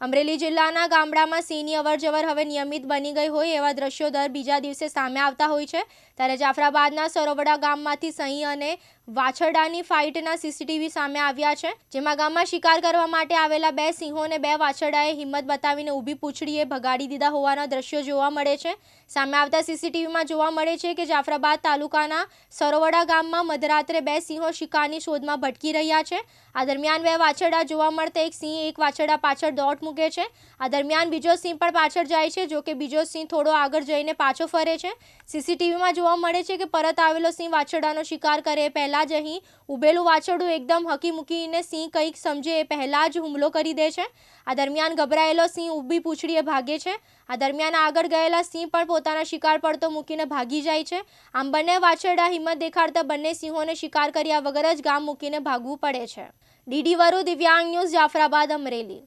અમરેલી જિલ્લાના ગામડામાં સિંહની અવરજવર હવે નિયમિત બની ગઈ હોય એવા દ્રશ્યો દર બીજા દિવસે સામે આવતા હોય છે. ત્યારે જાફરાબાદના સરોવડા ગામમાંથી સિંહ અને વાછરડાની ફાઇટના સીસીટીવી સામે આવ્યા છે, જેમાં ગામમાં શિકાર કરવા માટે આવેલા બે સિંહો અને બે વાછરડાએ હિંમત બતાવીને ઊભી પૂંછડીએ ભગાડી દીધા હોવાના દ્રશ્યો જોવા મળે છે. સામે આવતા સીસીટીવીમાં જોવા મળે છે કે જાફરાબાદ તાલુકાના સરોવડા ગામમાં મધરાત્રે બે સિંહો શિકારની શોધમાં ભટકી રહ્યા છે. આ દરમિયાન બે વાછરડા જોવા મળતા એક સિંહ, એક વાછરડા પાછળ દોટ મૂકે છે. આ દરમિયાન બીજો સિંહ પણ પાછળ જાય છે. જો કે બીજો સિંહ થોડો આગળ જઈને પાછો ફરે છે. સીસીટીવીમાં જોવા મળે છે કે પરત આવેલો સિંહ વાછરડાનો શિકાર કરે. પહેલાં જ અહીં ઉભેલું વાછરડું એકદમ હકી મૂકીને સિંહ કંઈક સમજે એ પહેલાં જ હુમલો કરી દે છે. આ દરમિયાન ગભરાયેલો સિંહ ઊભી પૂંછડીએ ભાગે છે. આ દરમિયાન આગળ ગયેલા સિંહ પણ પોતાના શિકાર પડતો મૂકીને ભાગી જાય છે. આમ બંને વાછરડા હિંમત દેખાડતા બંને સિંહોને શિકાર કર્યા વગર જ ગામ મૂકીને ભાગવું પડે છે. ડીડી વરુ, દિવ્યાંગ ન્યૂઝ, જાફરાબાદ, અમરેલી.